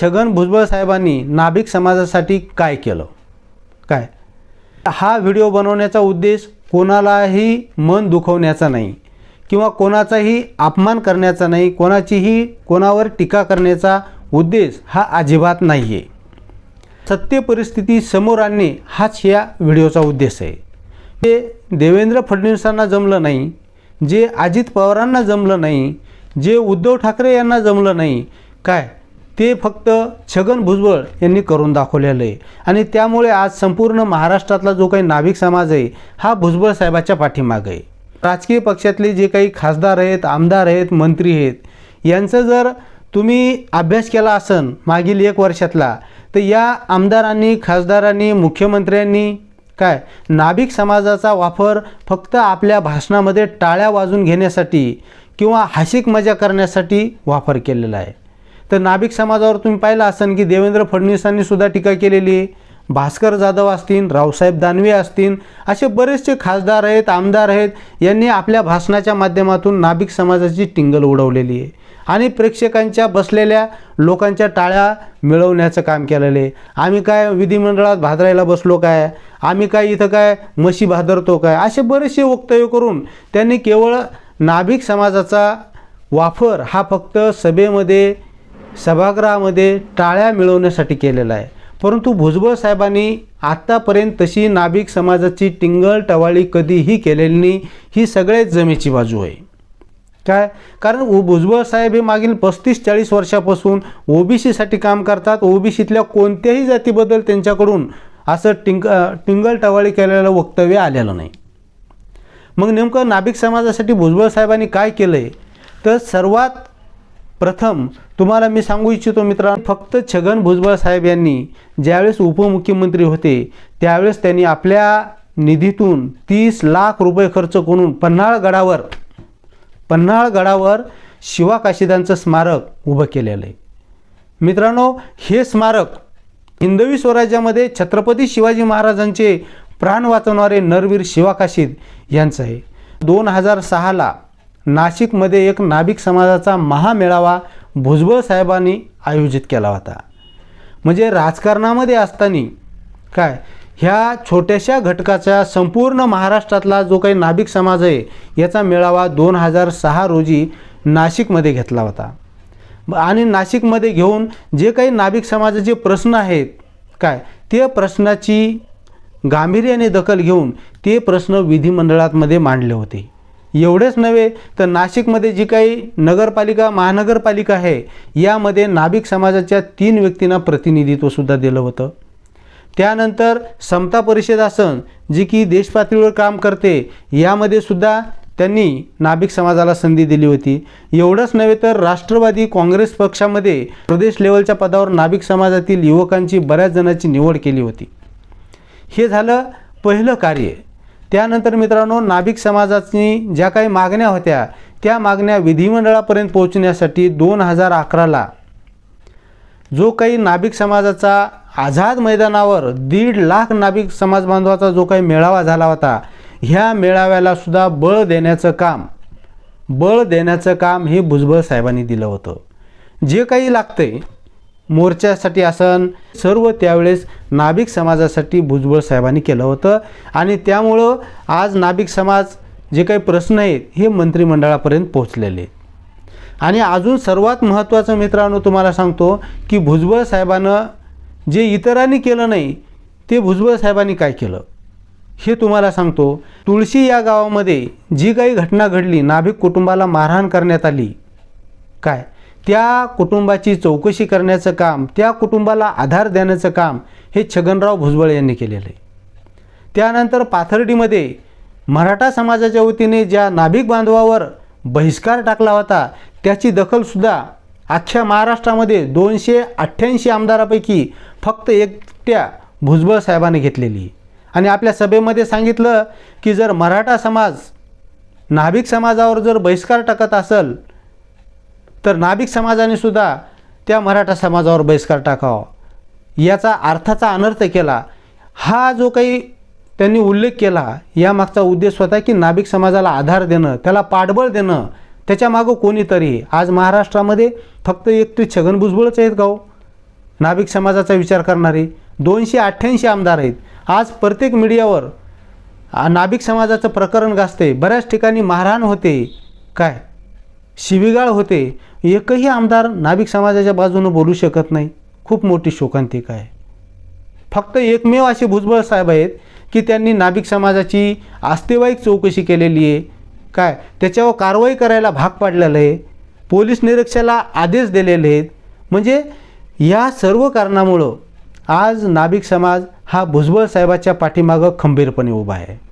छगन भुजबळ साहेबांनी नाभिक समाजासाठी काय केलं? काय? हा व्हिडिओ बनवण्याचा उद्देश कोणालाही मन दुखवण्याचा नाही किंवा कोणाचाही अपमान करण्याचा नाही कोणाचीही कोणावर टीका करण्याचा उद्देश हा अजिबात नाही आहे सत्य परिस्थिती समोर आणणे हाच या व्हिडिओचा उद्देश आहे. जे देवेंद्र फडणवीसांना जमलं नाही जे अजित पवारांना जमलं नाही जे उद्धव ठाकरे यांना जमलं नाही काय? ते फक्त छगन भुजबळ यांनी करून दाखवलेलं आहे. आणि त्यामुळे आज संपूर्ण महाराष्ट्रातला जो काही नाभिक समाज आहे हा भुजबळ साहेबाच्या पाठीमागं आहे. राजकीय पक्षातले जे काही खासदार आहेत आमदार आहेत मंत्री आहेत यांचं जर तुम्ही अभ्यास केला असन मागील एक वर्षातला तर या आमदारांनी खासदारांनी मुख्यमंत्र्यांनी काय नाभिक समाजाचा वापर फक्त आपल्या भाषणामध्ये टाळ्या वाजून घेण्यासाठी किंवा हाशिक मजा करण्यासाठी वापर केलेला आहे. तर नाभिक समाजावर तुम्ही पाहिलं असन की देवेंद्र फडणवीसांनी सुद्धा टीका केलेली आहे. भास्कर जाधव असतील रावसाहेब दानवे असतील असे बरेचसे खासदार आहेत आमदार आहेत यांनी आपल्या भाषणाच्या माध्यमातून नाभिक समाजाची टिंगल उडवलेली आहे. आणि प्रेक्षकांच्या बसलेल्या लोकांच्या टाळ्या मिळवण्याचं काम केलेलं आहे. आम्ही काय विधिमंडळात भादरायला बसलो काय? आम्ही काय इथं काय म्हशी भादरतो काय? असे बरेचसे वक्तव्य करून त्यांनी केवळ नाभिक समाजाचा वापर हा फक्त सभेमध्ये सभागृहामध्ये टाळ्या मिळवण्यासाठी केलेला आहे. परंतु भुजबळ साहेबांनी आत्तापर्यंत तशी नाभिक समाजाची टिंगल टवाळी कधीही केलेली नाही ही सगळ्याच जमेची बाजू आहे. काय? कारण उ- भुजबळ साहेब हे मागील पस्तीस चाळीस वर्षापासून ओबीसीसाठी काम करतात. ओबीसीतल्या कोणत्याही जातीबद्दल त्यांच्याकडून असं टिंग टिंगल टवाळी केलेलं वक्तव्य आलेलं नाही. मग नेमकं नाभिक समाजासाठी भुजबळ साहेबांनी काय केलं आहे तर सर्वात प्रथम तुम्हाला मी सांगू इच्छितो मित्रांनो फक्त छगन भुजबळ साहेब यांनी ज्यावेळेस उपमुख्यमंत्री होते त्यावेळेस त्यांनी आपल्या निधीतून तीस लाख रुपये खर्च करून पन्हाळगडावर पन्हाळगडावर शिवा काशिदांचं स्मारक उभं केलेलं आहे. मित्रांनो हे स्मारक हिंदवी स्वराज्यामध्ये छत्रपती शिवाजी महाराजांचे प्राण वाचवणारे नरवीर शिवा काशीद यांचं आहे. दोन हजार सहाला नाशिकमध्ये एक नाभिक समाजाचा महामेळावा भुजबळ साहेबांनी आयोजित केला होता. म्हणजे राजकारणामध्ये असताना काय ह्या छोट्याशा घटकाचा संपूर्ण महाराष्ट्रातला जो काही नाभिक समाज आहे याचा मेळावा दोन हजार सहा रोजी नाशिकमध्ये घेतला होता. आणि नाशिकमध्ये घेऊन जे काही नाभिक समाजाचे प्रश्न आहेत काय ते प्रश्नाची गांभीर्याने दखल घेऊन ते प्रश्न विधिमंडळामध्ये मांडले होते. एवढेच नव्हे तर नाशिकमध्ये जी काही नगरपालिका महानगरपालिका आहे यामध्ये नाभिक समाजाच्या तीन व्यक्तींना प्रतिनिधित्वसुद्धा दिलं होतं. त्यानंतर समता परिषद आसन जी की देशपातळीवर काम करते यामध्ये सुद्धा त्यांनी नाभिक समाजाला संधी दिली होती. एवढंच नव्हे तर राष्ट्रवादी काँग्रेस पक्षामध्ये प्रदेश लेवलच्या पदावर नाभिक समाजातील युवकांची बऱ्याच जणांची निवड केली होती. हे झालं पहिलं कार्य. त्यानंतर मित्रांनो नाभिक समाजाची ज्या काही मागण्या होत्या त्या मागण्या विधिमंडळापर्यंत पोहोचण्यासाठी दोन हजार अकराला. जो काही नाभिक समाजाचा आझाद मैदानावर दीड लाख नाभिक समाज बांधवाचा जो काही मेळावा झाला होता ह्या मेळाव्याला सुद्धा बळ देण्याचं काम बळ देण्याचं काम हे भुजबळ साहेबांनी दिलं होतं. जे काही लागतंय मोर्चासाठी आसन. सर्व त्यावेळेस नाभिक समाजासाठी भुजबळ साहेबांनी केलं होतं. आणि त्यामुळं आज नाभिक समाज जे काही प्रश्न आहेत हे मंत्रिमंडळापर्यंत पोहोचलेले आणि अजून सर्वात महत्त्वाचं मित्रांनो तुम्हाला सांगतो की भुजबळ साहेबानं जे इतरांनी केलं नाही ते भुजबळ साहेबांनी काय केलं? हे तुम्हाला सांगतो. तुळशी या गावामध्ये जी काही घटना घडली नाभिक कुटुंबाला मारहाण करण्यात आली काय? त्या कुटुंबाची चौकशी करण्याचं काम त्या कुटुंबाला आधार देण्याचं काम हे छगनराव भुजबळ यांनी केलेलं आहे. त्यानंतर पाथर्डीमध्ये मराठा समाजाच्या वतीने ज्या नाभिक बांधवावर बहिष्कार टाकला होता त्याची दखलसुद्धा अख्ख्या महाराष्ट्रामध्ये दोनशे अठ्ठ्याऐंशी आमदारापैकी फक्त एकट्या भुजबळ साहेबाने घेतलेली आणि आपल्या सभेमध्ये सांगितलं की जर मराठा समाज नाभिक समाजावर जर बहिष्कार टाकत असेल तर नाभिक समाजाने सुद्धा त्या मराठा समाजावर बहिष्कार टाकावा. याचा अर्थाचा अनर्थ केला. हा जो काही त्यांनी उल्लेख केला यामागचा उद्देश होता की नाभिक समाजाला आधार देणं त्याला पाठबळ देणं त्याच्या मागं कोणीतरी. आज महाराष्ट्रामध्ये फक्त एक ते छगन भुजबळच आहेत गाव हो? नाभिक समाजाचा विचार करणारे दोनशे अठ्ठ्याऐंशी आमदार आहेत. आज प्रत्येक मीडियावर नाभिक समाजाचं प्रकरण गाजते बऱ्याच ठिकाणी मारहाण होते. काय? शिवीगाळ होते एकही आमदार नाभिक समाजाच्या बाजूनं बोलू शकत नाही. खूप मोठी शोकांतिका आहे. फक्त एकमेव असे भुजबळ साहेब आहेत की त्यांनी नाभिक समाजाची आस्तेवाईक चौकशी केलेली आहे. काय? त्याच्यावर कारवाई करायला भाग पाडलेलं आहे. पोलीस निरीक्षणाला आदेश दिलेले आहेत. म्हणजे या सर्व कारणामुळं आज नाभिक समाज हा भुजबळ साहेबाच्या पाठीमागं खंबीरपणे उभा आहे.